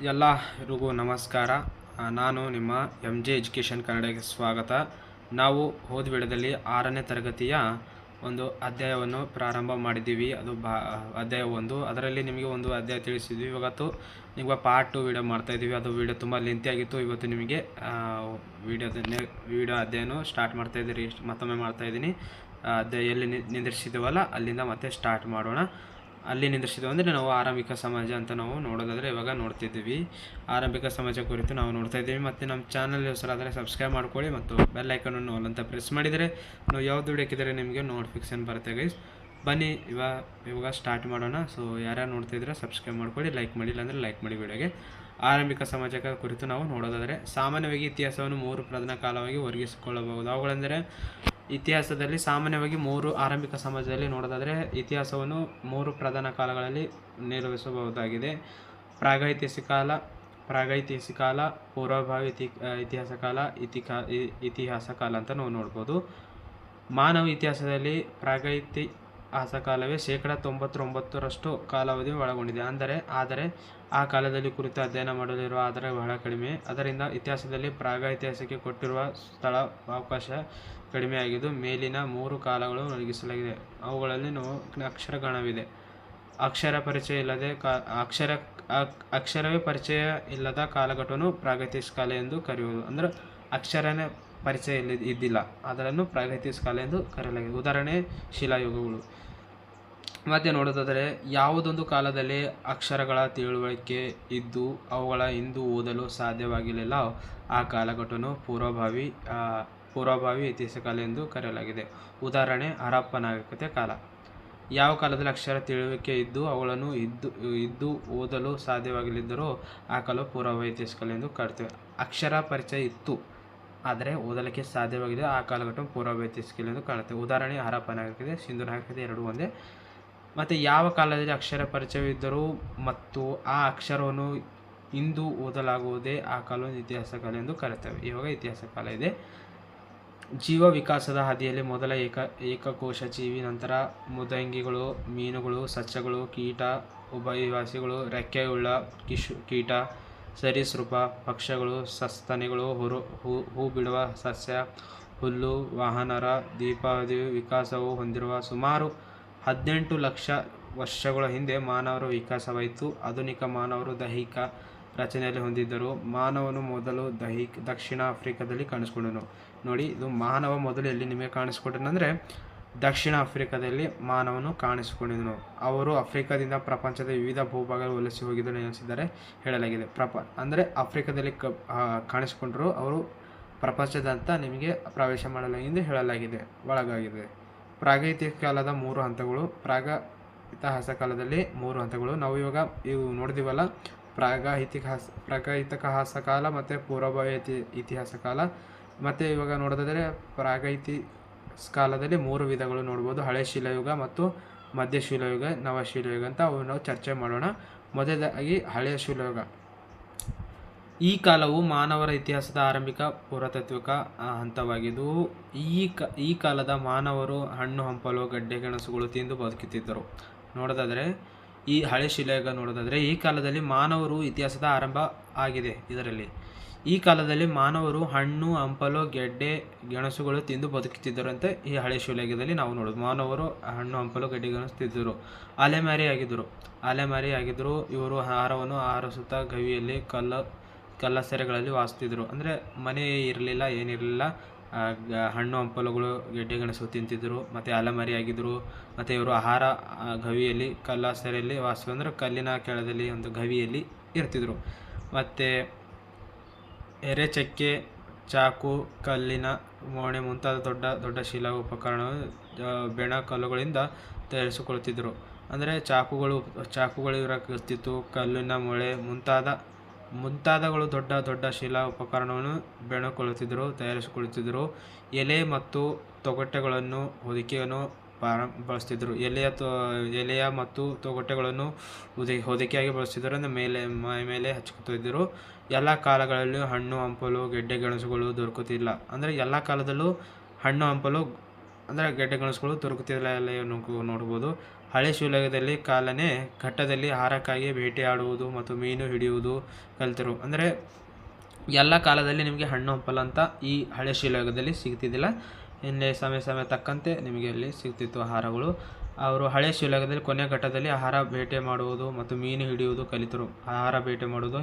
ಎಲ್ಲರಿಗೂ ನಮಸ್ಕಾರ. ನಾನು ನಿಮ್ಮ ಎಂ ಜೆ ಎಜುಕೇಷನ್ ಕನ್ನಡಕ್ಕೆ ಸ್ವಾಗತ. ನಾವು ಹೋದ ವೇಳೆಯಲ್ಲಿ ಆರನೇ ತರಗತಿಯ ಒಂದು ಅಧ್ಯಾಯವನ್ನು ಪ್ರಾರಂಭ ಮಾಡಿದ್ದೀವಿ. ಅದು ಬಾ ಅಧ್ಯಾಯ ಒಂದು. ಅದರಲ್ಲಿ ನಿಮಗೆ ಒಂದು ಅಧ್ಯಾಯ ತಿಳಿಸಿದ್ವಿ ಇವತ್ತು ನಿಮಗೆ ಪಾರ್ಟ್ ಟು ವೀಡಿಯೋ ಮಾಡ್ತಾ ಇದ್ದೀವಿ. ಅದು ವೀಡಿಯೋ ತುಂಬ ಲೆಂತಿಯಾಗಿತ್ತು ಇವತ್ತು ನಿಮಗೆ ವೀಡಿಯೋದನ್ನೇ ವೀಡಿಯೋ ಅಧ್ಯಾಯನೂ ಸ್ಟಾರ್ಟ್ ಮಾಡ್ತಾ ಇದ್ದೀರಿ. ಮತ್ತೊಮ್ಮೆ ಮಾಡ್ತಾ ಇದ್ದೀನಿ. ಆ, ಅಧ್ಯಾಯ ಎಲ್ಲಿ ನಿಂದಿರಿಸಿದ್ದೀವಲ್ಲ ಅಲ್ಲಿಂದ ಮತ್ತೆ ಸ್ಟಾರ್ಟ್ ಮಾಡೋಣ. ಅಲ್ಲಿ ನಿಂದಿರಿಸಿದ್ವು ಅಂದರೆ ನಾವು ಆರಂಭಿಕ ಸಮಾಜ ಅಂತ ನಾವು ನೋಡೋದಾದರೆ ಇವಾಗ ನೋಡ್ತಿದ್ದೀವಿ. ಆರಂಭಿಕ ಸಮಾಜ ಕುರಿತು ನಾವು ನೋಡ್ತಾ ಇದ್ದೀವಿ. ಮತ್ತು ನಮ್ಮ ಚಾನಲ್ ಹೆಸರಾದರೆ ಸಬ್ಸ್ಕ್ರೈಬ್ ಮಾಡ್ಕೊಳ್ಳಿ ಮತ್ತು ಬೆಲ್ ಐಕನನ್ನು ಆಲ್ ಅಂತ ಪ್ರೆಸ್ ಮಾಡಿದರೆ ನಾವು ಯಾವ್ದು ಹುಡುಕಿದರೆ ನಿಮಗೆ ನೋಟಿಫಿಕೇಶನ್ ಬರುತ್ತೆ ಗೈಸ್ ಬನ್ನಿ ಇವಾಗ ಇವಾಗ ಸ್ಟಾರ್ಟ್ ಮಾಡೋಣ. ಸೊ ಯಾರ್ಯಾರು ನೋಡ್ತಿದ್ರೆ ಸಬ್ಸ್ಕ್ರೈಬ್ ಮಾಡ್ಕೊಳ್ಳಿ ಲೈಕ್ ಮಾಡಿ, ಇಲ್ಲಾಂದರೆ ಲೈಕ್ ಮಾಡಿ ವಿಡಿಯೋಗೆ ಆರಂಭಿಕ ಸಮಾಜಕ ಕುರಿತು ನಾವು ನೋಡೋದಾದರೆ ಸಾಮಾನ್ಯವಾಗಿ ಇತಿಹಾಸವನ್ನು ಮೂರು ಪ್ರಧಾನ ಕಾಲವಾಗಿ ವರ್ಗಿಸಿಕೊಳ್ಳಬಹುದು. ಅವುಗಳೆಂದರೆ ಇತಿಹಾಸದಲ್ಲಿ ಸಾಮಾನ್ಯವಾಗಿ ಮೂರು ಆರಂಭಿಕ ಸಮಾಜದಲ್ಲಿ ನೋಡೋದಾದರೆ ಇತಿಹಾಸವನ್ನು ಮೂರು ಪ್ರಧಾನ ಕಾಲಗಳಲ್ಲಿ ನಿರ್ವಹಿಸಬಹುದಾಗಿದೆ. ಪ್ರಾಗೈತಿಹಾಸಿಕ ಕಾಲ ಪ್ರಾಗೈತಿಹಾಸಿಕ ಕಾಲ, ಪೂರ್ವಭಾವಿ ಇತಿ, ಇತಿಹಾಸ ಕಾಲ ಇತಿಹಾಸ ಕಾಲ ಅಂತ ನಾವು ನೋಡ್ಬೋದು. ಮಾನವ ಇತಿಹಾಸದಲ್ಲಿ ಪ್ರಾಗೈತಿಹಾಸ ಕಾಲವೇ ಶೇಕಡ ತೊಂಬತ್ತೊಂಬತ್ತರಷ್ಟು ಕಾಲಾವಧಿ ಒಳಗೊಂಡಿದೆ. ಅಂದರೆ, ಆದರೆ ಆ ಕಾಲದಲ್ಲಿ ಕುರಿತು ಅಧ್ಯಯನ ಮಾಡಲಿರುವ ಆದರೆ ಬಹಳ ಕಡಿಮೆ. ಅದರಿಂದ ಇತಿಹಾಸದಲ್ಲಿ ಪ್ರಾಗೈತಿಹಾಸಕ್ಕೆ ಕೊಟ್ಟಿರುವ ಸ್ಥಳ ಅವಕಾಶ ಕಡಿಮೆಯಾಗಿದ್ದು, ಮೇಲಿನ ಮೂರು ಕಾಲಗಳು ಒದಗಿಸಲಾಗಿದೆ. ಅವುಗಳಲ್ಲಿ ನಾವು ಅಕ್ಷರಗಣವಿದೆ. ಅಕ್ಷರ ಪರಿಚಯ ಇಲ್ಲದೆ ಕಾ, ಅಕ್ಷರ, ಅಕ್- ಅಕ್ಷರವೇ ಪರಿಚಯ ಇಲ್ಲದ ಕಾಲಘಟ್ಟವನ್ನು ಪ್ರಾಗೈತಿಕ ಕಾಲ ಎಂದು ಕರೆಯುವುದು. ಅಂದರೆ, ಅಕ್ಷರನೇ ಪರಿಚಯ ಇಲ್ಲ ಇದ್ದಿಲ್ಲ. ಅದರನ್ನು ಪ್ರಾಗೈತಿಕ ಕಾಲ ಎಂದು ಕರೆಯಲಾಗಿದೆ. ಉದಾಹರಣೆ, ಶಿಲಾಯುಗಗಳು. ಮತ್ತೆ ನೋಡೋದಾದರೆ, ಯಾವುದೊಂದು ಕಾಲದಲ್ಲಿ ಅಕ್ಷರಗಳ ತಿಳುವಳಿಕೆ ಇದ್ದು, ಅವುಗಳ ಹಿಂದೂ ಓದಲು ಸಾಧ್ಯವಾಗಿರಲಿಲ್ಲ. ಆ ಕಾಲಘಟ್ಟವನ್ನು ಪೂರ್ವಭಾವಿ ಪೂರ್ವಭಾವಿ ಇತಿಹಾಸ ಕಾಲ ಎಂದು ಕರೆಯಲಾಗಿದೆ. ಉದಾಹರಣೆ ಹರಪ್ಪ ನಾಗರಿಕತೆ ಕಾಲ. ಯಾವ ಕಾಲದಲ್ಲಿ ಅಕ್ಷರ ತಿಳುವಿಕೆ ಇದ್ದು, ಅವುಗಳನ್ನು ಇದ್ದು ಇದ್ದು ಓದಲು ಸಾಧ್ಯವಾಗಲಿದ್ದರೂ ಆ ಕಾಲ ಪೂರ್ವ ಇತಿಹಾಸ ಕಾಲ ಎಂದು ಕರಿತೇವೆ ಅಕ್ಷರ ಪರಿಚಯ ಇತ್ತು. ಆದರೆ ಓದಲಿಕ್ಕೆ ಸಾಧ್ಯವಾಗಿದೆ. ಆ ಕಾಲಘಟ್ಟ ಪೂರ್ವ ಎಂದು ಕಾಣುತ್ತೆ. ಉದಾಹರಣೆ ಹರಪನಾಗಿದೆ ಸಿಂಧು ನಾಗರಿಕತೆ ಎರಡು ಒಂದೇ. ಮತ್ತು ಯಾವ ಕಾಲದಲ್ಲಿ ಅಕ್ಷರ ಪರಿಚಯವಿದ್ದರೂ ಮತ್ತು ಆ ಅಕ್ಷರವನ್ನು ಇಂದು ಓದಲಾಗುವುದೇ ಆ ಕಾಲವನ್ನು ಇತಿಹಾಸ ಕಾಲ ಎಂದು ಕರೆಯುತ್ತೇವೆ. ಇವಾಗ ಇತಿಹಾಸ ಕಾಲ ಇದೆ. ಜೀವ ವಿಕಾಸದ ಹದಿಯಲ್ಲಿ ಮೊದಲ ಏಕ, ಏಕಕೋಶ ಜೀವಿ, ನಂತರ ಮುದಂಗಿಗಳು, ಮೀನುಗಳು, ಸಸ್ಯಗಳು, ಕೀಟ, ಉಭಯವಾಸಿಗಳು, ರೆಕ್ಕೆಯುಳ್ಳ, ಕಿಶು, ಕೀಟ ಸರೀಸೃಪ ಪಕ್ಷಗಳು, ಸಸ್ತನಿಗಳು, ಹುರು ಹೂ ಬಿಡುವ ಸಸ್ಯ, ಹುಲ್ಲು, ವಾಹನರ ದೀಪಾವಧಿ ವಿಕಾಸವು ಹೊಂದಿರುವ ಸುಮಾರು ಹದಿನೆಂಟು ಲಕ್ಷ ವರ್ಷಗಳ ಹಿಂದೆ ಮಾನವರ ವಿಕಾಸವಾಯಿತು. ಆಧುನಿಕ ಮಾನವರು ದೈಹಿಕ ರಚನೆಯಲ್ಲಿ ಹೊಂದಿದ್ದರು. ಮಾನವನು ಮೊದಲು ದೈಹಿಕ ದಕ್ಷಿಣ ಆಫ್ರಿಕಾದಲ್ಲಿ ಕಾಣಿಸ್ಕೊಂಡನು. ನೋಡಿ, ಇದು ಮಾನವ ಮೊದಲು ಎಲ್ಲಿ ನಿಮಗೆ ಕಾಣಿಸ್ಕೊಂಡನಂದರೆ ದಕ್ಷಿಣ ಆಫ್ರಿಕಾದಲ್ಲಿ ಮಾನವನು ಕಾಣಿಸಿಕೊಂಡಿದ್ದನು. ಅವರು ಆಫ್ರಿಕಾದಿಂದ ಪ್ರಪಂಚದ ವಿವಿಧ ಭೂಭಾಗಗಳು ವಲಸೆ ಹೋಗಿದ್ದನ್ನು ಎನಿಸಿದ್ದಾರೆ ಹೇಳಲಾಗಿದೆ, ಪ್ರಪ, ಅಂದರೆ ಆಫ್ರಿಕಾದಲ್ಲಿ ಕ ಕಾಣಿಸಿಕೊಂಡರು. ಅವರು ಪ್ರಪಂಚದಂತ ನಿಮಗೆ ಪ್ರವೇಶ ಮಾಡಲಾಗಿದೆ ಹೇಳಲಾಗಿದೆ, ಒಳಗಾಗಿದೆ. ಪ್ರಾಗೈತಿಕ ಕಾಲದ ಮೂರು ಹಂತಗಳು, ಪ್ರಾಗ ಇತಿಹಾಸ ಕಾಲದಲ್ಲಿ ಮೂರು ಹಂತಗಳು. ನಾವು ಇವಾಗ ಇವು ನೋಡಿದಿವಲ್ಲ ಪ್ರಾಗ ಇತಿಹಾಸ ಪ್ರಾಗ ಇತಿಹಾಸ ಕಾಲ ಮತ್ತು ಪೂರ್ವಭಾವಿ ಇತಿ, ಇತಿಹಾಸ ಕಾಲ. ಮತ್ತು ಇವಾಗ ನೋಡೋದಾದರೆ ಪ್ರಾಗೈತಿ ಕಾಲದಲ್ಲಿ ಮೂರು ವಿಧಗಳು ನೋಡ್ಬೋದು. ಹಳೆ ಶಿಲಾಯುಗ ಮತ್ತು ಮಧ್ಯಶಿಲಾಯುಗ ನವಶಿಲಾಯುಗ ನವ ಶಿಲಾಯುಗ ಅಂತ ಅವು ನಾವು ಚರ್ಚೆ ಮಾಡೋಣ. ಮೊದಲಾಗಿ ಹಳೆಯ ಶಿಲಾಯುಗ. ಈ ಕಾಲವು ಮಾನವರ ಇತಿಹಾಸದ ಆರಂಭಿಕ ಪುರಾತತ್ವಿಕ ಹಂತವಾಗಿದ್ದು, ಈ ಕ, ಈ ಕಾಲದ ಮಾನವರು ಹಣ್ಣು, ಹಂಪಲು, ಗಡ್ಡೆ, ಗೆಣಸುಗಳು ತಿಂದು ಬದುಕುತ್ತಿದ್ದರು. ನೋಡೋದಾದರೆ, ಈ ಹಳೆ ಶಿಲಾಯುಗ ನೋಡೋದಾದರೆ, ಈ ಕಾಲದಲ್ಲಿ ಮಾನವರು ಇತಿಹಾಸದ ಆರಂಭ ಆಗಿದೆ ಇದರಲ್ಲಿ. ಈ ಕಾಲದಲ್ಲಿ ಮಾನವರು ಹಣ್ಣು, ಹಂಪಲು, ಗೆಡ್ಡೆ, ಗೆಣಸುಗಳು ತಿಂದು ಬದುಕುತ್ತಿದ್ದರು ಅಂತ ಈ ಹಳೆ ಶಿವಲಿಂಗದಲ್ಲಿ ನಾವು ನೋಡೋದು. ಮಾನವರು ಹಣ್ಣು, ಹಂಪಲು, ಗೆಡ್ಡೆ, ಗೆಣಸು ತಿಂದಿದ್ದರು ಅಲೆಮಾರಿಯಾಗಿದ್ದರು ಅಲೆಮಾರಿಯಾಗಿದ್ದರು ಇವರು ಆಹಾರವನ್ನು ಆರಿಸುತ್ತಾ ಗವಿಯಲ್ಲಿ ಕಲ್ಲ ಕಲ್ಲ ಸೆರೆಗಳಲ್ಲಿ ವಾಸಿಸ್ತಿದ್ರು ಅಂದರೆ ಮನೆ ಇರಲಿಲ್ಲ, ಏನಿರಲಿಲ್ಲ. ಹಣ್ಣು, ಹಂಪಲುಗಳು, ಗೆಡ್ಡೆ, ಗೆಣಸು ತಿಂತಿದ್ದರು ಮತ್ತು ಅಲೆಮಾರಿ ಆಗಿದ್ದರು. ಮತ್ತು ಇವರು ಆಹಾರ ಗವಿಯಲ್ಲಿ ಗವಿಯಲ್ಲಿ, ಕಲ್ಲಸೆರೆಯಲ್ಲಿ ವಾಸ ಅಂದರೆ ಕಲ್ಲಿನ ಕೆಳದಲ್ಲಿ ಒಂದು ಗವಿಯಲ್ಲಿ ಇರ್ತಿದ್ರು. ಮತ್ತು ಎರೆಚಕ್ಕೆ, ಚಾಕು, ಕಲ್ಲಿನ ಮೋಣೆ ಮುಂತಾದ ದೊಡ್ಡ ದೊಡ್ಡ ಶಿಲಾ ಬೆಣಕಲ್ಲುಗಳಿಂದ ಬೆಣ ಕಲ್ಲುಗಳಿಂದ ತಯಾರಿಸಿಕೊಳ್ಳುತ್ತಿದ್ದರು. ಅಂದರೆ ಚಾಕುಗಳು ಚಾಕುಗಳು ಇರಕ್ಕಿರ್ತಿತ್ತು ಕಲ್ಲಿನ ಮೊಳೆ ಮುಂತಾದ ಮುಂತಾದಗಳು ದೊಡ್ಡ ದೊಡ್ಡ ಶಿಲಾ ಉಪಕರಣವನ್ನು ಬೆಣಕೊಳ್ಳುತ್ತಿದ್ದರು, ತಯಾರಿಸಿಕೊಳ್ಳುತ್ತಿದ್ದರು. ಎಲೆ ಮತ್ತು ತೊಗಟೆಗಳನ್ನು, ಹೊದಿಕೆಯನ್ನು ಪ್ರಾರಂಭ ಬಳಸ್ತಿದ್ದರು ಎಲೆಯ ತೋ, ಎಲೆಯ ಮತ್ತು ತೊಗಟೆಗಳನ್ನು ಉದಿ, ಹೊದಿಕೆಯಾಗಿ ಅಂದರೆ ಮೇಲೆ ಮೇಲೆ ಹಚ್ಕೊತಿದ್ದರು ಎಲ್ಲ ಕಾಲಗಳಲ್ಲೂ ಹಣ್ಣು, ಹಂಪಲು, ಗೆಡ್ಡೆ, ಗೆಣಸುಗಳು ದೊರಕುತ್ತಿಲ್ಲ. ಅಂದರೆ ಎಲ್ಲ ಕಾಲದಲ್ಲೂ ಹಣ್ಣು, ಹಂಪಲು, ಅಂದರೆ ಗೆಡ್ಡೆ, ಗೆಣಸುಗಳು ದೊರಕುತ್ತಿಲ್ಲ ಎಲ್ಲ ನೋಡ್ಬೋದು. ಹಳೆ ಶಿಲಾಯುಗದಲ್ಲಿ ಕಾಲನೇ ಘಟ್ಟದಲ್ಲಿ ಆಹಾರಕ್ಕಾಗಿ ಬೇಟೆಯಾಡುವುದು ಮತ್ತು ಮೀನು ಹಿಡಿಯುವುದು ಕಲಿತರು. ಅಂದರೆ ಎಲ್ಲ ಕಾಲದಲ್ಲಿ ನಿಮಗೆ ಹಣ್ಣು, ಹಂಪಲು ಅಂತ ಈ ಹಳೆ ಶಿಲಾಯುಗದಲ್ಲಿ ಸಿಗ್ತಿದ್ದಿಲ್ಲ. ಇನ್ನೇ ಸಮಯ ಸಮಯ ತಕ್ಕಂತೆ ನಿಮಗೆ ಇಲ್ಲಿ ಸಿಗ್ತಿತ್ತು ಆಹಾರಗಳು. ಅವರು ಹಳೆ ಶಿಲಾಯುಗದಲ್ಲಿ ಕೊನೆಯ ಘಟ್ಟದಲ್ಲಿ ಆಹಾರ ಬೇಟೆ ಮಾಡುವುದು ಮತ್ತು ಮೀನು ಹಿಡಿಯುವುದು ಕಲಿತರು. ಆಹಾರ ಬೇಟೆ ಮಾಡುವುದು,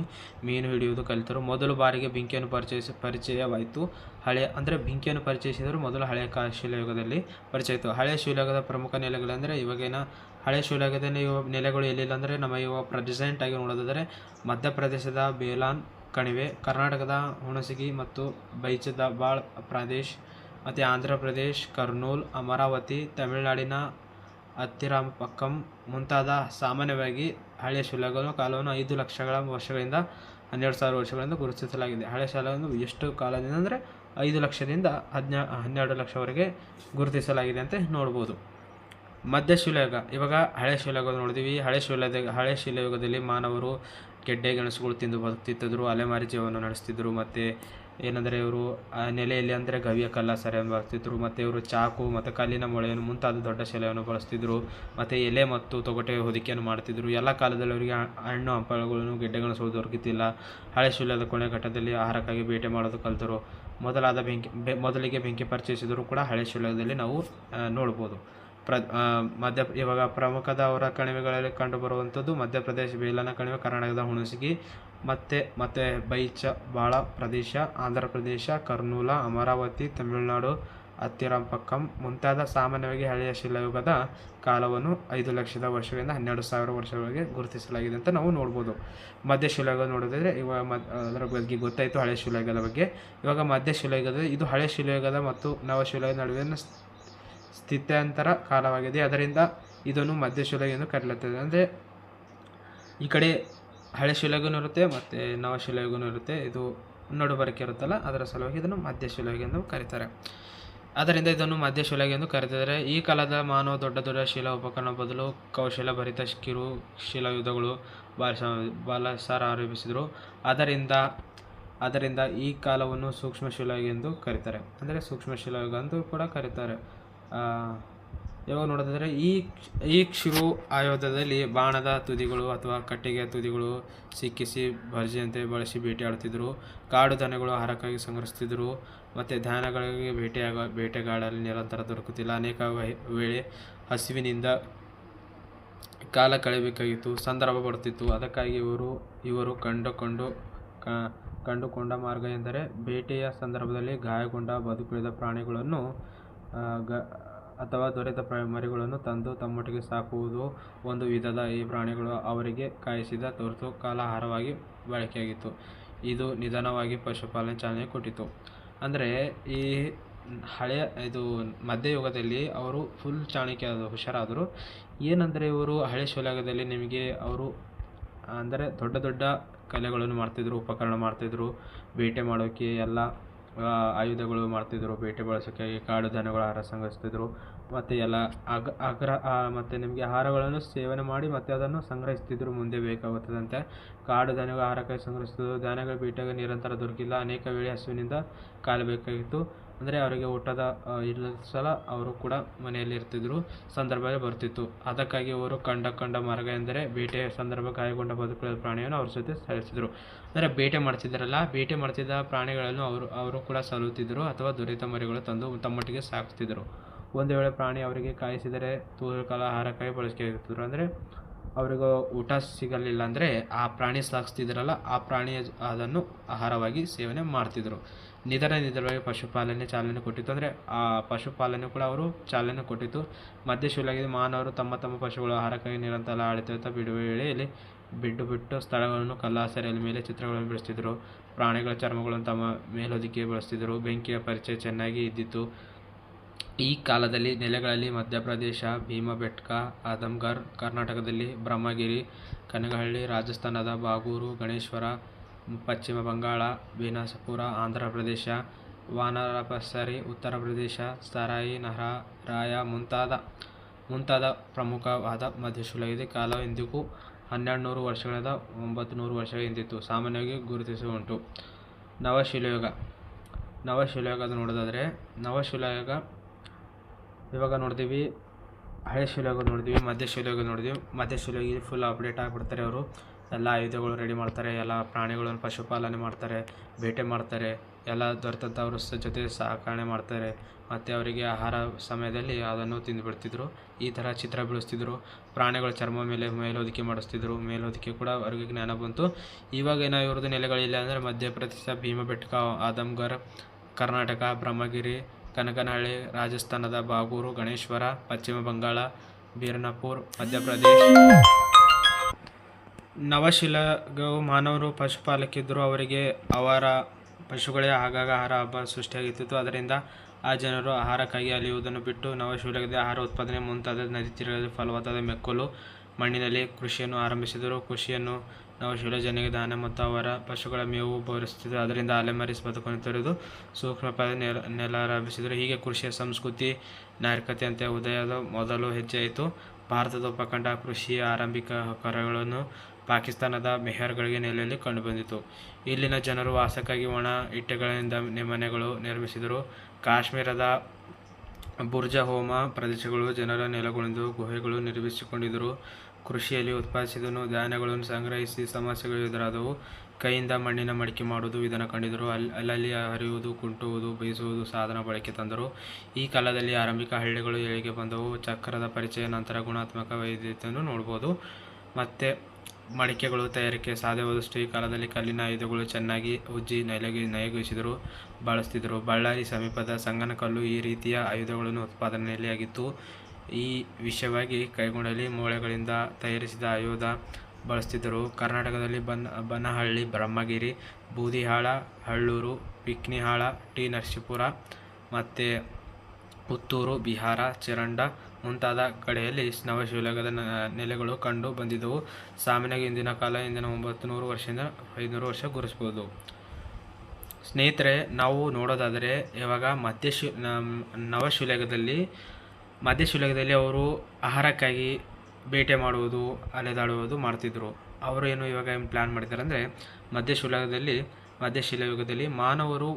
ಮೀನು ಹಿಡಿಯುವುದು ಕಲಿತರು. ಮೊದಲು ಬಾರಿಗೆ ಬೆಂಕಿಯನ್ನು ಪರಿಚಯಿಸಿ, ಪರಿಚಯವಾಯಿತು. ಹಳೆ ಅಂದರೆ ಬೆಂಕಿಯನ್ನು ಪರಿಚಯಿಸಿದರು ಮೊದಲು ಹಳೆಯ ಕಾ ಶಿಲಾಯುಗದಲ್ಲಿ ಪರಿಚಯ ಆಯಿತು ಹಳೆಯ ಪ್ರಮುಖ ನೆಲೆಗಳೆಂದರೆ ಇವಾಗಿನ ಹಳೆ ಶಿಲಾಯುಗದಲ್ಲಿ ಇವ ನೆಲೆಗಳು ಎಲ್ಲಿಲ್ಲ ಅಂದರೆ ನಮ್ಮ ಇವಾಗ ಪ್ರೆಸೆಂಟ್ ಆಗಿ ನೋಡೋದಾದರೆ ಮಧ್ಯಪ್ರದೇಶದ ಬೇಲಾನ್ ಕಣಿವೆ, ಕರ್ನಾಟಕದ ಹುಣಸಗಿ ಮತ್ತು ಬೈಚದ ಬಾಳ್ ಪ್ರದೇಶ್ ಮತ್ತು ಆಂಧ್ರ ಪ್ರದೇಶ್, ಕರ್ನೂಲ್, ಅಮರಾವತಿ, ತಮಿಳುನಾಡಿನ ಅತ್ತಿರಾಮಪಕ್ಕಂ ಮುಂತಾದ ಸಾಮಾನ್ಯವಾಗಿ ಹಳೆಯ ಶಿಲೆಗಳು ಕಾಲವನ್ನು ಐದು ಲಕ್ಷಗಳ ವರ್ಷಗಳಿಂದ ಹನ್ನೆರಡು ಸಾವಿರ ವರ್ಷಗಳಿಂದ ಗುರುತಿಸಲಾಗಿದೆ. ಹಳೆಯ ಶಾಲೆಯನ್ನು ಎಷ್ಟು ಕಾಲದಿಂದ ಅಂದರೆ ಐದು ಲಕ್ಷದಿಂದ ಹದಿನ, ಹನ್ನೆರಡು ಲಕ್ಷವರೆಗೆ ಗುರುತಿಸಲಾಗಿದೆ ಅಂತ ನೋಡ್ಬೋದು. ಮಧ್ಯ ಶಿಲಾಯುಗ. ಇವಾಗ ಹಳೆ ಶಿಲಾಯುಗ ನೋಡಿದ್ವಿ. ಹಳೆ ಶಿಲಾದ ಹಳೆ ಶಿಲಾಯುಗದಲ್ಲಿ ಮಾನವರು ಗೆಡ್ಡೆ ಗೆಣಸುಗಳು ತಿಂದು ಬದುಕ್ತಿದ್ದರು ಅಲೆಮಾರಿ ಜೀವನ ನಡೆಸ್ತಿದ್ರು, ಮತ್ತು ಏನಂದರೆ ಇವರು ನೆಲೆಯಲ್ಲಿ ಅಂದರೆ ಗವಿಯ ಕಲ್ಲ ಸರಿಯನ್ನು ಬಳಸ್ತಿದ್ರು ಮತ್ತು ಇವರು ಚಾಕು ಮತ್ತು ಕಲ್ಲಿನ ಮೊಳೆಯನ್ನು ಮುಂತಾದ ದೊಡ್ಡ ಶಿಲೆಯನ್ನು ಬಳಸ್ತಿದ್ರು, ಮತ್ತು ಎಲೆ ಮತ್ತು ತೊಗಟೆ ಹೊದಿಕೆಯನ್ನು ಮಾಡ್ತಿದ್ರು. ಎಲ್ಲ ಕಾಲದಲ್ಲಿ ಅವರಿಗೆ ಹಣ್ಣು ಹಂಪಲುಗಳನ್ನು, ಗೆಡ್ಡೆಗಳನ್ನು ಸುಳಿದು ದೊರಕುತ್ತಿಲ್ಲ ಹಳೆ ಶಿಲಾದ ಕೊನೆ ಘಟ್ಟದಲ್ಲಿ ಆಹಾರಕ್ಕಾಗಿ ಬೇಟೆ ಮಾಡೋದು ಕಲಿತರು. ಮೊದಲಾದ ಬೆಂಕಿ, ಬೆ, ಮೊದಲಿಗೆ ಬೆಂಕಿ ಪರಿಚಯಿಸಿದರೂ ಕೂಡ ಹಳೆ ಶಿಲಾಯುಗದಲ್ಲಿ ನಾವು ನೋಡ್ಬೋದು. ಪ್ರ ಮಧ್ಯ, ಇವಾಗ ಪ್ರಮುಖದ ಅವರ ಕಣಿವೆಗಳಲ್ಲಿ ಕಂಡುಬರುವಂಥದ್ದು ಮಧ್ಯಪ್ರದೇಶ, ಬೇಲನ ಕಣಿವೆ, ಕರ್ನಾಟಕದ ಹುಣಸಗಿ ಮತ್ತು ಮತ್ತು ಬೈಚ, ಬಾಳ ಪ್ರದೇಶ, ಆಂಧ್ರ ಪ್ರದೇಶ, ಕರ್ನೂಲ, ಅಮರಾವತಿ, ತಮಿಳುನಾಡು ಅತ್ತಿರಂಪಕ್ಕಂ ಮುಂತಾದ ಸಾಮಾನ್ಯವಾಗಿ ಹಳೆಯ ಶಿಲಾಯುಗದ ಕಾಲವನ್ನು ಐದು ಲಕ್ಷದ ವರ್ಷಗಳಿಂದ ಹನ್ನೆರಡು ಸಾವಿರ ವರ್ಷಗಳಿಗೆ ಗುರುತಿಸಲಾಗಿದೆ ಅಂತ ನಾವು ನೋಡ್ಬೋದು. ಮಧ್ಯ ಶಿಲಾಯುಗ ನೋಡೋದಾದರೆ ಇವಾಗ ಮ, ಅದರ ಬಗ್ಗೆ ಗೊತ್ತಾಯಿತು ಹಳೆ ಶಿಲಾಯುಗದ ಬಗ್ಗೆ. ಇವಾಗ ಮಧ್ಯ ಶಿಲಾಯುಗದ ಇದು ಹಳೆ ಶಿಲಾಯುಗದ ಮತ್ತು ನವ ಶಿಲಾಯುಗದ ನಡುವಿನ ಸ್ಥಿತ್ಯಂತರ ಕಾಲವಾಗಿದೆ. ಅದರಿಂದ ಇದನ್ನು ಮಧ್ಯ ಶಿಲಾಯುಗ ಎಂದು ಕರೆಯಲಾಗ್ತದೆ ಅಂದರೆ ಈ ಕಡೆ ಹಳೆ ಶಿಲೆಗೂ ಇರುತ್ತೆ ಮತ್ತು ನವ ಇರುತ್ತೆ. ಇದು ನಡುಬರಕೆ ಇರುತ್ತಲ್ಲ, ಅದರ ಸಲುವಾಗಿ ಇದನ್ನು ಮಧ್ಯ ಶಿಲಾಯುಗ ಎಂದು ಕರೀತಾರೆ. ಆದ್ದರಿಂದ ಇದನ್ನು ಮಧ್ಯ ಶಿಲಾಯುಗ ಎಂದು ಕರೀತಿದ್ದಾರೆ. ಈ ಕಾಲದ ಮಾನವ ದೊಡ್ಡ ದೊಡ್ಡ ಶಿಲಾ ಉಪಕರಣ ಬದಲು ಕೌಶಲಭರಿತ ಕಿರು ಶಿಲಾಯುಧಗಳು ಬಾಲಸ ಬಾಲಸಾರ ಆರೋಪಿಸಿದರು. ಅದರಿಂದ ಅದರಿಂದ ಈ ಕಾಲವನ್ನು ಸೂಕ್ಷ್ಮ ಶಿಲಾಯುಗ ಎಂದು ಕರೀತಾರೆ. ಅಂದರೆ ಸೂಕ್ಷ್ಮ ಶಿಲಾಯುಗ ಎಂದು ಕೂಡ ಕರೀತಾರೆ. ಆ, ಇವಾಗ ನೋಡೋದಾದರೆ ಈ ಈ ಕ್ಷಿರು ಆಯೋಧ್ಯದಲ್ಲಿ ಬಾಣದ ತುದಿಗಳು ಅಥವಾ ಕಟ್ಟಿಗೆಯ ತುದಿಗಳು ಸಿಕ್ಕಿಸಿ ಭರ್ಜಿಯಂತೆ ಬಳಸಿ ಬೇಟೆಯಾಡುತ್ತಿದ್ದರು ಕಾಡು ದನಗಳು ಆಹಾರಕ್ಕಾಗಿ ಸಂಗ್ರಹಿಸ್ತಿದ್ದರು ಮತ್ತು ಧ್ಯಾನಗಳಿಗೆ ಬೇಟೆಯಾಗ ಬೇಟೆಗಾಡಲು ನಿರಂತರ ದೊರಕುತ್ತಿಲ್ಲ. ಅನೇಕ ವೇಳೆ ಹಸಿವಿನಿಂದ ಕಾಲ ಕಳೆಯಬೇಕಾಗಿತ್ತು. ಸಂದರ್ಭ ಬರುತ್ತಿತ್ತು. ಅದಕ್ಕಾಗಿ ಇವರು ಇವರು ಕಂಡುಕೊಂಡು ಕಂಡುಕೊಂಡ ಮಾರ್ಗ ಎಂದರೆ ಬೇಟೆಯ ಸಂದರ್ಭದಲ್ಲಿ ಗಾಯಗೊಂಡ ಬದುಕುಳಿದ ಪ್ರಾಣಿಗಳನ್ನು ಅಥವಾ ದೊರೆತ ಮರಿಗಳನ್ನು ತಂದು ತಮ್ಮೊಟ್ಟಿಗೆ ಸಾಕುವುದು ಒಂದು ವಿಧದ ಈ ಪ್ರಾಣಿಗಳು ಅವರಿಗೆ ಕಾಯಿಸಿದ ತುರ್ತು ಕಾಲಹಾರವಾಗಿ ಬಳಕೆಯಾಗಿತ್ತು. ಇದು ನಿಧಾನವಾಗಿ ಪಶುಪಾಲನೆ ಚಾಲನೆ ಕೊಟ್ಟಿತು. ಅಂದರೆ ಈ ಹಳೆಯ ಇದು ಮಧ್ಯಯುಗದಲ್ಲಿ ಅವರು ಫುಲ್ ಚಾಣಕ್ಯ ಹುಷಾರಾದರು. ಏನಂದರೆ ಇವರು ಹಳೆ ಶಿವಲಾಗದಲ್ಲಿ ನಿಮಗೆ ಅವರು ಅಂದರೆ ದೊಡ್ಡ ದೊಡ್ಡ ಕಲೆಗಳನ್ನು ಮಾಡ್ತಿದ್ರು, ಉಪಕರಣ ಮಾಡ್ತಿದ್ರು, ಬೇಟೆ ಮಾಡೋಕ್ಕೆ ಎಲ್ಲ ಆಯುಧಗಳು ಮಾಡ್ತಿದ್ರು, ಬೇಟೆ ಬಳಸೋಕ್ಕಾಗಿ ಕಾಡು ದನಗಳ ಆಹಾರ ಸಂಗ್ರಹಿಸ್ತಿದ್ರು, ಮತ್ತು ಎಲ್ಲ ಅಗ, ಅಗ್ರ ಮತ್ತು ನಿಮಗೆ ಆಹಾರಗಳನ್ನು ಸೇವನೆ ಮಾಡಿ ಮತ್ತೆ ಅದನ್ನು ಸಂಗ್ರಹಿಸ್ತಿದ್ರು ಮುಂದೆ ಬೇಕಾಗುತ್ತದಂತೆ. ಕಾಡು ದನಗಳ ಆಹಾರಕ್ಕಾಗಿ ಸಂಗ್ರಹಿಸ್ತಿದ್ರು ಧಾನ್ಯಗಳ ಬೇಟೆಗೆ ನಿರಂತರ ದೊರಕಿಲ್ಲ, ಅನೇಕ ವೇಳೆ ಹಸುವಿನಿಂದ ಕಾಯಬೇಕಾಗಿತ್ತು ಅಂದರೆ ಅವರಿಗೆ ಊಟದ ಇಲ್ಲ ಸಲ ಅವರು ಕೂಡ ಮನೆಯಲ್ಲಿ ಇರ್ತಿದ್ರು, ಸಂದರ್ಭದಲ್ಲಿ ಬರ್ತಿತ್ತು. ಅದಕ್ಕಾಗಿ ಅವರು ಕಂಡ ಕಂಡ ಮಾರ್ಗ ಎಂದರೆ ಬೇಟೆ ಸಂದರ್ಭ ಗಾಯಗೊಂಡ ಬದುಕುಳ ಪ್ರಾಣಿಯನ್ನು ಅವ್ರ ಜೊತೆ ಸಲ್ಲಿಸಿದರು ಅಂದರೆ ಬೇಟೆ ಮಾಡ್ತಿದ್ದಾರಲ್ಲ, ಬೇಟೆ ಮಾಡ್ತಿದ್ದ ಪ್ರಾಣಿಗಳನ್ನು ಅವರು ಅವರು ಕೂಡ ಸಲ್ಲುತ್ತಿದ್ದರು ಅಥವಾ ದೊರೆತ ಮರಿಗಳು ತಂದು ತಮ್ಮೊಟ್ಟಿಗೆ ಸಾಕ್ತಿದ್ದರು. ಒಂದು ವೇಳೆ ಪ್ರಾಣಿ ಅವರಿಗೆ ಕಾಯಿಸಿದರೆ ತೂರುಕಾಲ ಆಹಾರಕ್ಕಾಗಿ ಬಳಕೆಯಾಗುತ್ತಿದ್ರು ಅಂದರೆ ಅವರಿಗೂ ಊಟ ಸಿಗಲಿಲ್ಲ ಅಂದರೆ ಆ ಪ್ರಾಣಿ ಸಾಗಿಸ್ತಿದ್ರಲ್ಲ ಆ ಪ್ರಾಣಿಯ, ಅದನ್ನು ಆಹಾರವಾಗಿ ಸೇವನೆ ಮಾಡ್ತಿದ್ರು ನಿಧಾನ ನಿಧಾನವಾಗಿ ಪಶುಪಾಲನೆ ಚಾಲನೆ ಕೊಟ್ಟಿತ್ತು. ಅಂದರೆ ಆ ಪಶುಪಾಲನೆ ಕೂಡ ಅವರು ಚಾಲನೆ ಕೊಟ್ಟಿತ್ತು. ಮಧ್ಯಶಿಲಾಗಿ ಮಾನವರು ತಮ್ಮ ತಮ್ಮ ಪಶುಗಳ ಆಹಾರಕ್ಕಾಗಿ ನಿರಂತರ ಆಡಳಿತ ಬಿಡುವ ವೇಳೆಯಲ್ಲಿ ಬಿಟ್ಟು ಬಿಟ್ಟು ಸ್ಥಳಗಳನ್ನು ಕಲ್ಲಾಸರೆಯ ಮೇಲೆ ಚಿತ್ರಗಳನ್ನು ಬಿಡಿಸ್ತಿದ್ರು. ಪ್ರಾಣಿಗಳ ಚರ್ಮಗಳನ್ನು ತಮ್ಮ ಮೇಲೊದಿಕೆ ಬಳಸ್ತಿದ್ರು. ಬೆಂಕಿಯ ಪರಿಚಯ ಚೆನ್ನಾಗಿ ಇದ್ದಿತ್ತು. ಈ ಕಾಲದಲ್ಲಿ ನೆಲೆಗಳಲ್ಲಿ ಮಧ್ಯಪ್ರದೇಶ, ಭೀಮಬೆಟ್ಕ, ಆದಮ್ಗರ್, ಕರ್ನಾಟಕದಲ್ಲಿ ಬ್ರಹ್ಮಗಿರಿ, ಕನಗಹಳ್ಳಿ, ರಾಜಸ್ಥಾನದ ಬಾಗೂರು, ಗಣೇಶ್ವರ ಪಶ್ಚಿಮ ಬಂಗಾಳ, ಬಿನಾಸಪುರ, ಆಂಧ್ರ ಪ್ರದೇಶ ವಾನರಪಸರಿ ಉತ್ತರ ಪ್ರದೇಶ, ಸರಾಯಿ ನಹರಾಯ ಮುಂತಾದ ಮುಂತಾದ ಪ್ರಮುಖವಾದ ಮಧ್ಯಶಿಲಾಯುಗ ಕಾಲ ಇಂದಿಗೂ ಹನ್ನೆರಡು ನೂರು ವರ್ಷಗಳಿಂದ ಒಂಬತ್ತು ನೂರು ವರ್ಷ ಹಿಂದಿತ್ತು. ಸಾಮಾನ್ಯವಾಗಿ ಗುರುತಿಸುವುಂಟು ನವಶಿಲಾಯುಗ. ನವಶಿಲಾಯುಗದ ನೋಡೋದಾದರೆ, ನವಶಿಲಾಯುಗ, ಇವಾಗ ನೋಡ್ತೀವಿ ಹಳೆ ಶಿಲಾಗ ನೋಡಿದ್ವಿ ಮಧ್ಯ ಶಿಲಾಗ ನೋಡಿದ್ವಿ ಮಧ್ಯ ಶಿಲಾಗಿ ಫುಲ್ ಅಪ್ಡೇಟ್ ಆಗಿಬಿಡ್ತಾರೆ ಅವರು. ಎಲ್ಲ ಆಯುಧಗಳು ರೆಡಿ ಮಾಡ್ತಾರೆ, ಎಲ್ಲ ಪ್ರಾಣಿಗಳನ್ನು ಪಶುಪಾಲನೆ ಮಾಡ್ತಾರೆ, ಬೇಟೆ ಮಾಡ್ತಾರೆ, ಎಲ್ಲ ದೊರೆತಂಥವ್ರ ಜೊತೆ ಸಾಕಣೆ ಮಾಡ್ತಾರೆ. ಮತ್ತು ಅವರಿಗೆ ಆಹಾರ ಸಮಯದಲ್ಲಿ ಅದನ್ನು ತಿಂದುಬಿಡ್ತಿದ್ರು, ಈ ಥರ ಚಿತ್ರ ಬಿಡಿಸ್ತಿದ್ರು, ಪ್ರಾಣಿಗಳ ಚರ್ಮ ಮೇಲೆ ಮೇಲೋದಿಕೆ ಮಾಡಿಸ್ತಿದ್ರು, ಮೇಲೋದಿಕೆ ಕೂಡ ಅವರಿಗೆ ಜ್ಞಾನ ಬಂತು. ಇವಾಗ ಏನೋ ಇವ್ರದ್ದು ನೆಲೆಗಳಿಲ್ಲ ಅಂದರೆ ಮಧ್ಯಪ್ರದೇಶ, ಭೀಮಬೆಟ್ಕ, ಆದಮ್ಗರ್, ಕರ್ನಾಟಕ, ಬ್ರಹ್ಮಗಿರಿ, ಕನಕನಹಳ್ಳಿ, ರಾಜಸ್ಥಾನದ ಬಾಗೂರು, ಗಣೇಶ್ವರ, ಪಶ್ಚಿಮ ಬಂಗಾಳ, ಬೀರ್ನಪುರ್, ಮಧ್ಯಪ್ರದೇಶ್. ನವಶಿಲಾಗವು ಮಾನವರು ಪಶುಪಾಲಕಿದ್ದರು ಅವರಿಗೆ ಅವರ ಪಶುಗಳೇ ಆಗಾಗ ಆಹಾರ ಹಬ್ಬ ಸೃಷ್ಟಿಯಾಗುತ್ತಿತ್ತು. ಅದರಿಂದ ಆ ಜನರು ಆಹಾರಕ್ಕಾಗಿ ಅಲಿಯುವುದನ್ನು ಬಿಟ್ಟು ನವಶಿಲಾಗದ ಆಹಾರ ಉತ್ಪಾದನೆ ಮುಂತಾದ ನದಿ ತೀರದಲ್ಲಿ ಫಲವತ್ತಾದ ಮೆಕ್ಕಲು ಮಣ್ಣಿನಲ್ಲಿ ಕೃಷಿಯನ್ನು ಆರಂಭಿಸಿದರು. ಕೃಷಿಯನ್ನು ನವಶಿಲ ಜನರಿಗೆ ದಾನ ಮತ್ತು ಅವರ ಪಶುಗಳ ಮೇವು ಬೋರಿಸುತ್ತಿದ್ದರು ಅದರಿಂದ ಅಲೆಮಾರಿ ಬದುಕನ್ನು ತೊರೆದು ಸೂಕ್ಷ್ಮ ಪದ ನೆಲ ಆರಂಭಿಸಿದರು. ಹೀಗೆ ಕೃಷಿಯ ಸಂಸ್ಕೃತಿ ನಾಗರಿಕತೆಯಂತೆ ಉದಯದ ಮೊದಲು ಹೆಜ್ಜೆಯಾಯಿತು ಭಾರತದ ಉಪಖಂಡ ಕೃಷಿಯ ಆರಂಭಿಕ ಕರಗಳನ್ನು ಪಾಕಿಸ್ತಾನದ ಮೆಹರ್ಗಳಿಗೆ ನೆಲೆಯಲ್ಲಿ ಕಂಡುಬಂದಿತು. ಇಲ್ಲಿನ ಜನರು ವಾಸಕ್ಕಾಗಿ ಒಣ ಇಟ್ಟೆಗಳಿಂದ ಮನೆಗಳು ನಿರ್ಮಿಸಿದರು. ಕಾಶ್ಮೀರದ ಬುರ್ಜ ಹೋಮ ಪ್ರದೇಶಗಳು ಜನರ ನೆಲೆಗೊಂಡು ಗುಹೆಗಳು ನಿರ್ಮಿಸಿಕೊಂಡಿದ್ದರು. ಕೃಷಿಯಲ್ಲಿ ಉತ್ಪಾದಿಸಿದನು ಧಾನ್ಯಗಳನ್ನು ಸಂಗ್ರಹಿಸಿ ಸಮಸ್ಯೆಗಳು ಎದುರಾದವು. ಕೈಯಿಂದ ಮಣ್ಣಿನ ಮಡಿಕೆ ಮಾಡುವುದು ವಿಧಾನ ಕಂಡಿದ್ದರು. ಅಲ್ಲಿ ಅಲ್ಲಲ್ಲಿ ಹರಿಯುವುದು, ಕುಂಟುವುದು ಬೇಯಿಸುವುದು ಸಾಧನ ಬಳಕೆ ತಂದರು. ಈ ಕಾಲದಲ್ಲಿ ಆರಂಭಿಕ ಹಳ್ಳಿಗಳು ಏಳಿಗೆ ಬಂದವು? ಚಕ್ರದ ಪರಿಚಯ, ನಂತರ ಗುಣಾತ್ಮಕ ವೈದ್ಯತೆಯನ್ನು ನೋಡ್ಬೋದು. ಮತ್ತು ಮಡಿಕೆಗಳು ತಯಾರಿಕೆ ಸಾಧ್ಯವಾದಷ್ಟು ಈ ಕಾಲದಲ್ಲಿ ಕಲ್ಲಿನ ಆಯುಧಗಳು ಚೆನ್ನಾಗಿ ಉಜ್ಜಿ ನೈಲಗಿ ನಯಗೊಳಿಸಿದರು, ಬಳಸ್ತಿದ್ದರು. ಬಳ್ಳಾರಿ ಸಮೀಪದ ಸಂಗನಕಲ್ಲು ಈ ರೀತಿಯ ಆಯುಧಗಳನ್ನು ಉತ್ಪಾದನೆಯಲ್ಲಿ ಆಗಿತ್ತು. ಈ ವಿಷಯವಾಗಿ ಕೈಗೊಂಡಲ್ಲಿ ಮೂಳೆಗಳಿಂದ ತಯಾರಿಸಿದ ಆಯುಧ ಬಳಸ್ತಿದ್ದರು. ಕರ್ನಾಟಕದಲ್ಲಿ ಬನ್, ಬನಹಳ್ಳಿ, ಬ್ರಹ್ಮಗಿರಿ, ಬೂದಿಹಾಳ, ಹಳ್ಳೂರು, ಪಿಕ್ನಿಹಾಳ, ಟಿ ನರಸೀಪುರ ಮತ್ತು ಪುತ್ತೂರು, ಬಿಹಾರ, ಚರಂಡ ಮುಂತಾದ ಕಡೆಯಲ್ಲಿ ನವಶಿವಲಿಂಗದ ನೆಲೆಗಳು ಕಂಡು ಬಂದಿದ್ದವು. ಸಾಮಾನ್ಯವಾಗಿ ಇಂದಿನ ಕಾಲ ಇಂದಿನ ಒಂಬತ್ತು ನೂರು ವರ್ಷದಿಂದ ಐದುನೂರು ವರ್ಷ ಗುರುಸ್ಬೋದು ಸ್ನೇಹಿತರೆ, ನಾವು ನೋಡೋದಾದರೆ ಇವಾಗ ಮಧ್ಯಶಿ ನವಶಿವಲಿಂಗದಲ್ಲಿ ನವಶಿಲಾಗದಲ್ಲಿ ಮಧ್ಯಶಿಲಾಗದಲ್ಲಿ ಅವರು ಆಹಾರಕ್ಕಾಗಿ ಬೇಟೆ ಮಾಡುವುದು, ಅಲೆದಾಡುವುದು ಮಾಡ್ತಿದ್ರು. ಅವರು ಏನು ಇವಾಗ ಏನು ಪ್ಲ್ಯಾನ್ ಮಾಡಿದ್ದಾರೆ ಅಂದರೆ, ಮಧ್ಯಶಿಲಾಯುಗದಲ್ಲಿ ಮಧ್ಯಶಿಲಾಯುಗದಲ್ಲಿ ಮಾನವರು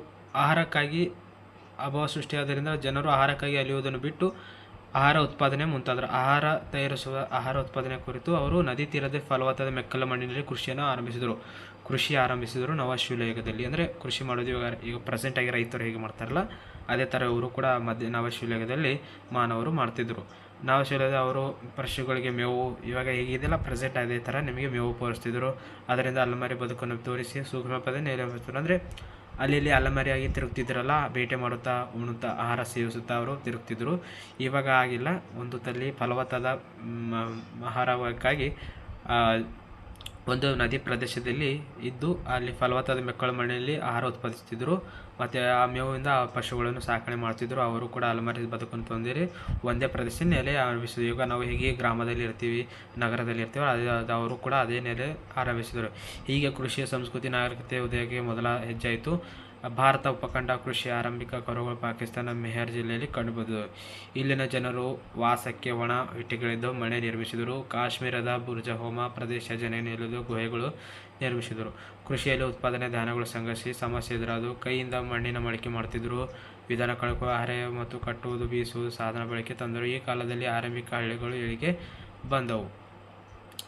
ಆಹಾರಕ್ಕಾಗಿ ಅಭಾವ ಸೃಷ್ಟಿಯಾದ್ದರಿಂದ ಜನರು ಆಹಾರಕ್ಕಾಗಿ ಅಲಿಯುವುದನ್ನು ಬಿಟ್ಟು ಆಹಾರ ಉತ್ಪಾದನೆ ಮುಂತಾದರು. ಆಹಾರ ತಯಾರಿಸುವ ಆಹಾರ ಉತ್ಪಾದನೆ ಕುರಿತು ಅವರು ನದಿ ತೀರದ ಫಲವತ್ತಾದ ಮೆಕ್ಕಲ ಮಣ್ಣಿನಲ್ಲಿ ಕೃಷಿಯನ್ನು ಆರಂಭಿಸಿದರು. ಕೃಷಿ ಆರಂಭಿಸಿದರು ನವಶಿವಲಯುಗದಲ್ಲಿ ಅಂದರೆ ಕೃಷಿ ಮಾಡೋದು ಇವಾಗ, ಈಗ ಪ್ರೆಸೆಂಟಾಗಿ ರೈತರು ಹೇಗೆ ಮಾಡ್ತಾರಲ್ಲ, ಅದೇ ಥರ ಇವರು ಕೂಡ ಮಧ್ಯ ನವಶಿವಲಯುಗದಲ್ಲಿ ಮಾನವರು ಮಾಡ್ತಿದ್ದರು ನವಶಿಲಾದ ಅವರು ಪಶುಗಳಿಗೆ ಮೇವು, ಇವಾಗ ಹೇಗಿದೆಯಲ್ಲ ಪ್ರೆಸೆಂಟ್ ಅದೇ ಥರ ನಿಮಗೆ ಮೇವು ಪೋರಿಸ್ತಿದ್ರು ಅದರಿಂದ ಅಲ್ಲಮಾರಿ ಬದುಕನ್ನು ತೋರಿಸಿ ಸೂಕ್ಷ್ಮ ಪದ ನೇರ ಅಂದರೆ ಅಲ್ಲಿ ಇಲ್ಲಿ ಅಲೆಮಾರಿಯಾಗಿ ತಿರುಗ್ತಿದ್ರಲ್ಲ, ಬೇಟೆ ಮಾಡುತ್ತಾ ಉಣುತ್ತಾ ಆಹಾರ ಸೇವಿಸುತ್ತಾ ಅವರು ತಿರುಗ್ತಿದ್ರು. ಇವಾಗ ಆಗಿಲ್ಲ, ಒಂದು ತಲ್ಲಿ ಫಲವತ್ತಾದ ಆಹಾರಕ್ಕಾಗಿ ಒಂದು ನದಿ ಪ್ರದೇಶದಲ್ಲಿ ಇದ್ದು, ಅಲ್ಲಿ ಫಲವತ್ತಾದ ಮೆಕ್ಕಲು ಮಣ್ಣಿನಲ್ಲಿ ಆಹಾರ ಉತ್ಪಾದಿಸ್ತಿದ್ರು ಮತ್ತು ಆ ಮೇವಿಂದ ಆ ಪಶುಗಳನ್ನು ಸಾಕಣೆ ಮಾಡ್ತಿದ್ರು ಅವರು ಕೂಡ ಅಲೆಮಾರಿ ಬದುಕನ್ನು ತೊಂದಿರಿ. ಒಂದೇ ಪ್ರದೇಶ, ನೆಲೆ ಆರಂಭಿಸಿದ್ರು. ಈಗ ನಾವು ಹೇಗೆ ಗ್ರಾಮದಲ್ಲಿ ಇರ್ತೀವಿ, ನಗರದಲ್ಲಿ ಇರ್ತೀವಿ. ಅದು ಅವರು ಕೂಡ ಅದೇ ನೆಲೆ ಆರಂಭಿಸಿದರು. ಹೀಗೆ ಕೃಷಿಯ ಸಂಸ್ಕೃತಿ, ನಾಗರಿಕತೆ ಉದಯಕ್ಕೆ ಮೊದಲ ಹೆಜ್ಜೆ ಆಯಿತು. ಭಾರತ ಉಪಖಂಡ ಕೃಷಿ ಆರಂಭಿಕ ಕರುಗಳು ಪಾಕಿಸ್ತಾನ ಮೆಹರ್ ಜಿಲ್ಲೆಯಲ್ಲಿ ಕಂಡುಬಂದವು ಇಲ್ಲಿನ ಜನರು ವಾಸಕ್ಕೆ ಒಣ ಇಟ್ಟಿಗಳಿದ್ದು ಮನೆ ನಿರ್ಮಿಸಿದರು. ಕಾಶ್ಮೀರದ ಬುರ್ಜ ಹೋಮ ಪ್ರದೇಶ ಜನ ನಿಲ್ಲಲು ಗುಹೆಗಳು ನಿರ್ಮಿಸಿದರು. ಕೃಷಿಯಲ್ಲಿ ಉತ್ಪಾದನೆ ಧಾನ್ಯಗಳು ಸಂಘರ್ಷಿ ಸಮಸ್ಯೆ ಎದುರಾದವು ಕೈಯಿಂದ ಮಣ್ಣಿನ ಮಳಿಕೆ ಮಾಡುತ್ತಿದ್ದರು. ವಿಧಾನ ಕಳಕು ಆಹಾರ ಮತ್ತು ಕಟ್ಟುವುದು, ಬೀಸುವುದು ಸಾಧನ ಬಳಕೆ ತಂದರು. ಈ ಕಾಲದಲ್ಲಿ ಆರಂಭಿಕ ಹಳ್ಳಿಗಳು ಇಳಿಗೆ ಬಂದವು.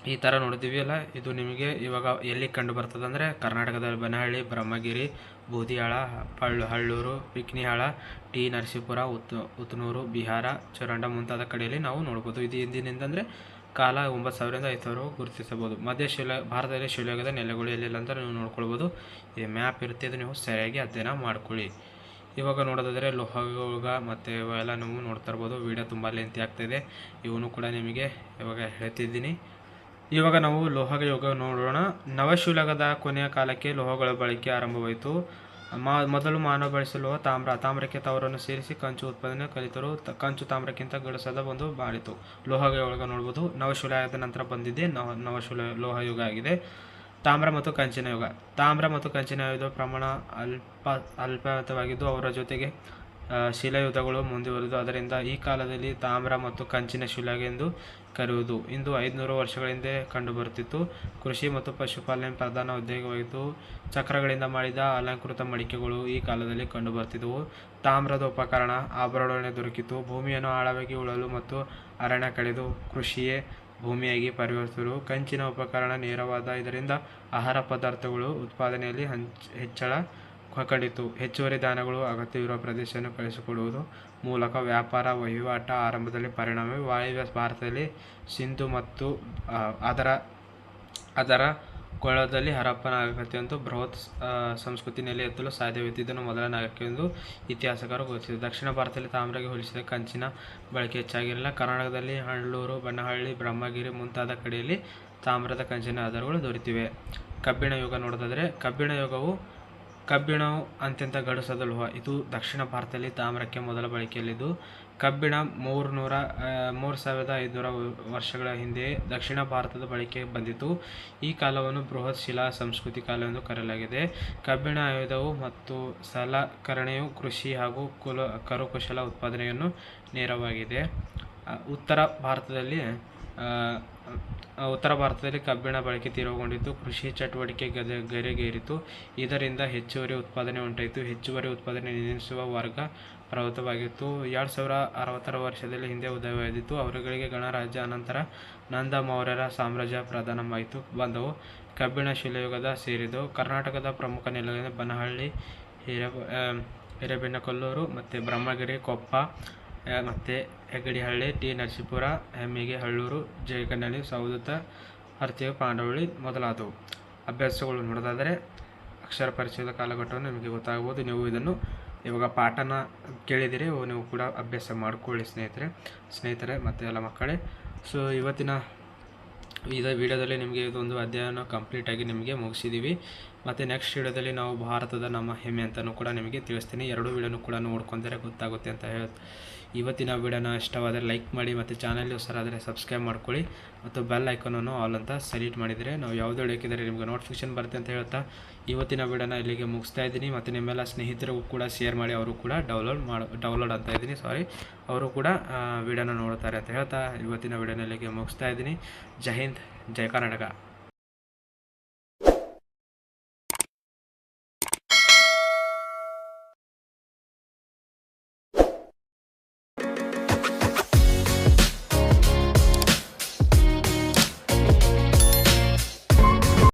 ಈ ಥರ ನೋಡಿದ್ದೀವಿ ಅಲ್ಲ ಇದು ನಿಮಗೆ ಇವಾಗ ಎಲ್ಲಿ ಕಂಡು ಬರ್ತದೆ ಅಂದರೆ ಕರ್ನಾಟಕದಲ್ಲಿ ಬನಹಳ್ಳಿ, ಬ್ರಹ್ಮಗಿರಿ ಬೂದಿಹಾಳ ಪಳ್ಳು, ಹಳ್ಳೂರು, ಪಿಕ್ನಿಹಾಳ, ಟಿ ನರಸೀಪುರ, ಉತ್, ಉತ್ನೂರು, ಬಿಹಾರ, ಚರಂಡ ಮುಂತಾದ ಕಡೆಯಲ್ಲಿ ನಾವು ನೋಡ್ಬೋದು. ಇದು ಹಿಂದಿನಿಂದ ಅಂದರೆ ಕಾಲ ಒಂಬತ್ತು ಸಾವಿರದಿಂದ ಐದು ಸಾವಿರ ಗುರುತಿಸಬಹುದು. ಮಧ್ಯ ಶಿಲ, ಭಾರತದಲ್ಲಿ ಶಿಲಾಗದ ನೆಲೆಗಳು ಎಲ್ಲಿಲ್ಲ ಅಂತ ನೀವು ನೋಡ್ಕೊಳ್ಬೋದು. ಈ ಮ್ಯಾಪ್ ಇರುತ್ತೆ ಅದು ನೀವು ಸರಿಯಾಗಿ ಅಧ್ಯಯನ ಮಾಡ್ಕೊಳ್ಳಿ. ಇವಾಗ ನೋಡೋದಾದರೆ ಲೋಹಗ ಮತ್ತು ಇವೆಲ್ಲ ನೀವು ನೋಡ್ತಾ ಇರ್ಬೋದು. ವೀಡಿಯೋ ತುಂಬ ಲೆಂತಿ ಆಗ್ತಾಯಿದೆ ಇವನು ಕೂಡ ನಿಮಗೆ ಇವಾಗ ಹೇಳ್ತಿದ್ದೀನಿ. ಇವಾಗ ನಾವು ಲೋಹದ ಯುಗ ನೋಡೋಣ. ನವಶಿಲಗದ ಕೊನೆಯ ಕಾಲಕ್ಕೆ ಲೋಹಗಳ ಬಳಕೆ ಆರಂಭವಾಯಿತು. ಮಾ, ಮೊದಲು ಮಾನವ ಬಳಸಲು ತಾಮ್ರ, ತಾಮ್ರಕ್ಕೆ ತವರನ್ನು ಸೇರಿಸಿ ಕಂಚು ಉತ್ಪಾದನೆ ಕಲಿತರು. ಕಂಚು ತಾಮ್ರಕ್ಕಿಂತ ಗಳಿಸದ ಒಂದು ಬಾಳಿತು. ಲೋಹಗಳ ಒಳಗೆ ನೋಡ್ಬೋದು. ನವಶಿಲಾಯದ ನಂತರ ಬಂದಿದೆ ನವ, ನವಶಿಲ, ಲೋಹ ಯುಗ ಆಗಿದೆ. ತಾಮ್ರ ಮತ್ತು ಕಂಚಿನ ಯುಗ. ತಾಮ್ರ ಮತ್ತು ಕಂಚಿನ ಯುಗದ ಪ್ರಮಾಣ ಅಲ್ಪ ಅಲ್ಪವಾಗಿದ್ದು ಅವರ ಜೊತೆಗೆ ಶಿಲಾಯುಧಗಳು ಮುಂದುವರೆದು ಅದರಿಂದ ಈ ಕಾಲದಲ್ಲಿ ತಾಮ್ರ ಮತ್ತು ಕಂಚಿನ ಶಿಲಾಗೆ ಎಂದು ಕರೆಯುವುದು. ಇಂದು ಐದುನೂರು ವರ್ಷಗಳ ಹಿಂದೆ ಕಂಡುಬರುತ್ತಿತ್ತು. ಕೃಷಿ ಮತ್ತು ಪಶುಪಾಲನೆ ಪ್ರಧಾನ ಉದ್ಯೋಗವಾಗಿತ್ತು. ಚಕ್ರಗಳಿಂದ ಮಾಡಿದ ಅಲಂಕೃತ ಮಡಿಕೆಗಳು ಈ ಕಾಲದಲ್ಲಿ ಕಂಡುಬರ್ತಿದ್ದವು ತಾಮ್ರದ ಉಪಕರಣ ಆಭರಣೆ ದೊರಕಿತು ಭೂಮಿಯನ್ನು ಆಳವಾಗಿ ಉಳಲು ಮತ್ತು ಅರಣ್ಯ ಕಳೆದು ಕೃಷಿಯೇ ಭೂಮಿಯಾಗಿ ಪರಿವರ್ತಿಸಿದರು. ಕಂಚಿನ ಉಪಕರಣ ನೇರವಾದ, ಇದರಿಂದ ಆಹಾರ ಪದಾರ್ಥಗಳು ಉತ್ಪಾದನೆಯಲ್ಲಿ ಹಂಚ್, ಹೆಚ್ಚಳ ಕಂಡಿತು. ಹೆಚ್ಚುವರಿ ದಾನಗಳು ಅಗತ್ಯವಿರುವ ಪ್ರದೇಶವನ್ನು ಕಳಿಸಿಕೊಡುವುದು ಮೂಲಕ ವ್ಯಾಪಾರ, ವಹಿವಾಟ ಆರಂಭದಲ್ಲಿ ಪರಿಣಾಮ. ವಾಯುವ್ಯ ಭಾರತದಲ್ಲಿ ಸಿಂಧು ಮತ್ತು ಅದರ ಅದರ ಕೊಳದಲ್ಲಿ ಹರಪ್ಪನ ನಾಗರಿಕತೆಯೊಂದು ಬೃಹತ್ ಸಂಸ್ಕೃತಿ ನೆಲೆ ಎತ್ತಲು ಸಾಧ್ಯವಿತ್ತು. ಮೊದಲ ಎಂದು ಇತಿಹಾಸಕಾರರು ಗುರುತಿಸಿದರು. ದಕ್ಷಿಣ ಭಾರತದಲ್ಲಿ ತಾಮ್ರಗೆ ಹೋಲಿಸಿದ ಕಂಚಿನ ಬಳಕೆ ಹೆಚ್ಚಾಗಿರಲಿಲ್ಲ. ಕರ್ನಾಟಕದಲ್ಲಿ ಹಳ್ಳೂರು, ಬನ್ನಹಳ್ಳಿ, ಬ್ರಹ್ಮಗಿರಿ ಮುಂತಾದ ಕಡೆಯಲ್ಲಿ ತಾಮ್ರದ ಕಂಚಿನ ಆಧಾರಗಳು ದೊರೆತಿವೆ. ಕಬ್ಬಿಣ ಯುಗ ನೋಡೋದಾದರೆ ಕಬ್ಬಿಣ ಯುಗವು ಕಬ್ಬಿಣವು ಅತ್ಯಂತ ಗಡುಸಾದ ಲೋಹ. ಇದು ದಕ್ಷಿಣ ಭಾರತದಲ್ಲಿ ತಾಮ್ರಕ್ಕೆ ಮೊದಲ ಬಳಕೆಯಲ್ಲಿದ್ದು, ಕಬ್ಬಿಣ ಮೂರುನೂರ ಮೂರು ಸಾವಿರದ ಐದುನೂರ ವರ್ಷಗಳ ಹಿಂದೆ ದಕ್ಷಿಣ ಭಾರತದ ಬಳಕೆಗೆ ಬಂದಿತು ಈ ಕಾಲವನ್ನು ಬೃಹತ್ ಶಿಲಾ ಸಂಸ್ಕೃತಿ ಕಾಲ ಎಂದು ಕರೆಯಲಾಗಿದೆ. ಕಬ್ಬಿಣ ಆಯುಧವು ಮತ್ತು ಸಲಕರಣೆಯು ಕೃಷಿ ಹಾಗೂ ಕುಲ, ಕರಕುಶಲ ಉತ್ಪಾದನೆಯನ್ನು ನೇರವಾಗಿದೆ. ಉತ್ತರ ಭಾರತದಲ್ಲಿ ಉತ್ತರ ಭಾರತದಲ್ಲಿ ಕಬ್ಬಿಣ ಬಳಕೆ ತೀವ್ರಗೊಂಡಿದ್ದು ಕೃಷಿ ಚಟುವಟಿಕೆ ಗದೆ ಗರಿಗೇರಿತು ಇದರಿಂದ ಹೆಚ್ಚುವರಿ ಉತ್ಪಾದನೆ ಉಂಟಾಯಿತು. ಹೆಚ್ಚುವರಿ ಉತ್ಪಾದನೆ ನಿಲ್ಲಿಸುವ ವರ್ಗ ಪ್ರವೃತ್ತವಾಗಿತ್ತು ಎರಡು ಸಾವಿರ ಅರವತ್ತರ ವರ್ಷದಲ್ಲಿ ಹಿಂದೆ ಉದಯವಾದಿತ್ತು ಅವರುಗಳಿಗೆ ಗಣರಾಜ್ಯ ಅನಂತರ ನಂದ ಮೌರ್ಯರ ಸಾಮ್ರಾಜ್ಯ ಪ್ರಧಾನವಾಯಿತು. ಬಂದವು. ಕಬ್ಬಿಣ ಶಿಲಾಯುಗದ ಸೇರಿದವು. ಕರ್ನಾಟಕದ ಪ್ರಮುಖ ನೆಲೆಗಳಿಂದ ಬನಹಳ್ಳಿ ಹಿರೇ ಹಿರೇಬೆನ್ನಕೊಲ್ಲೂರು ಮತ್ತು ಬ್ರಹ್ಮಗಿರಿ, ಕೊಪ್ಪ ಮತ್ತು ಹೆಗ್ಗಡಿಹಳ್ಳಿ ಟಿ ನರಸೀಪುರ ಹೆಮ್ಮಿಗೆ ಹಳ್ಳೂರು ಜಯಕನ್ನಳ್ಳಿ ಸೌದತ್ತ ಅರ್ಥಿಯು ಪಾಂಡವಳ್ಳಿ ಮೊದಲಾದವು. ಅಭ್ಯಾಸಗಳು ನೋಡೋದಾದರೆ ಅಕ್ಷರ ಪರಿಚಯದ ಕಾಲಘಟ್ಟವನ್ನು ನಿಮಗೆ ಗೊತ್ತಾಗ್ಬೋದು ನೀವು ಇದನ್ನು ಇವಾಗ ಪಾಠನ ಕೇಳಿದಿರಿ ನೀವು ಕೂಡ ಅಭ್ಯಾಸ ಮಾಡಿಕೊಳ್ಳಿ ಸ್ನೇಹಿತರೆ ಸ್ನೇಹಿತರೆ ಮತ್ತು ಎಲ್ಲ ಮಕ್ಕಳೇ. ಸೊ ಇವತ್ತಿನ ಇದೇ ವಿಡಿಯೋದಲ್ಲಿ ನಿಮಗೆ ಇದೊಂದು ಅಧ್ಯಾಯನ ಕಂಪ್ಲೀಟಾಗಿ ನಿಮಗೆ ಮುಗಿಸಿದ್ದೀವಿ. ಮತ್ತು ನೆಕ್ಸ್ಟ್ ವಿಡಿಯೋದಲ್ಲಿ ನಾವು ಭಾರತದ ನಮ್ಮ ಹೆಮ್ಮೆ ಅಂತಲೂ ಕೂಡ ನಿಮಗೆ ತಿಳಿಸ್ತೀನಿ. ಎರಡೂ ವಿಡಿಯೋನು ಕೂಡ ನೋಡ್ಕೊಂಡರೆ ಗೊತ್ತಾಗುತ್ತೆ ಅಂತ ಹೇಳಿ ಇವತ್ತಿನ ವಿಡಿಯೋನ ಇಷ್ಟವಾದರೆ ಲೈಕ್ ಮಾಡಿ ಮತ್ತು ಚಾನಲ್ ಹೊಸರಾದರೆ ಸಬ್ಸ್ಕ್ರೈಬ್ ಮಾಡ್ಕೊಳ್ಳಿ ಮತ್ತು ಬೆಲ್ ಐಕನನ್ನು ಆಲ್ ಅಂತ ಸೆಲೆಕ್ಟ್ ಮಾಡಿದರೆ ನಾವು ಯಾವುದೇ ಹಾಕಿದರೆ ನಿಮಗೆ ನೋಟಿಫಿಕೇಶನ್ ಬರುತ್ತೆ ಅಂತ ಹೇಳ್ತಾ ಇವತ್ತಿನ ವಿಡಿಯೋನ ಇಲ್ಲಿಗೆ ಮುಗಿಸ್ತಾ ಇದ್ದೀನಿ ಮತ್ತು ನಿಮ್ಮೆಲ್ಲ ಸ್ನೇಹಿತರಿಗೂ ಕೂಡ ಶೇರ್ ಮಾಡಿ ಅವರು ಕೂಡ ಡೌನ್ಲೋಡ್ ಮಾಡಿ ಡೌನ್ಲೋಡ್ ಅಂತ ಇದ್ದೀನಿ ಸಾರಿ ಅವರು ಕೂಡ ವಿಡಿಯೋನ ನೋಡ್ತಾರೆ ಅಂತ ಹೇಳ್ತಾ ಇವತ್ತಿನ ವಿಡಿಯೋನ ಇಲ್ಲಿಗೆ ಮುಗಿಸ್ತಾ ಇದ್ದೀನಿ. ಜೈ ಹಿಂದ್, ಜೈ ಕರ್ನಾಟಕ.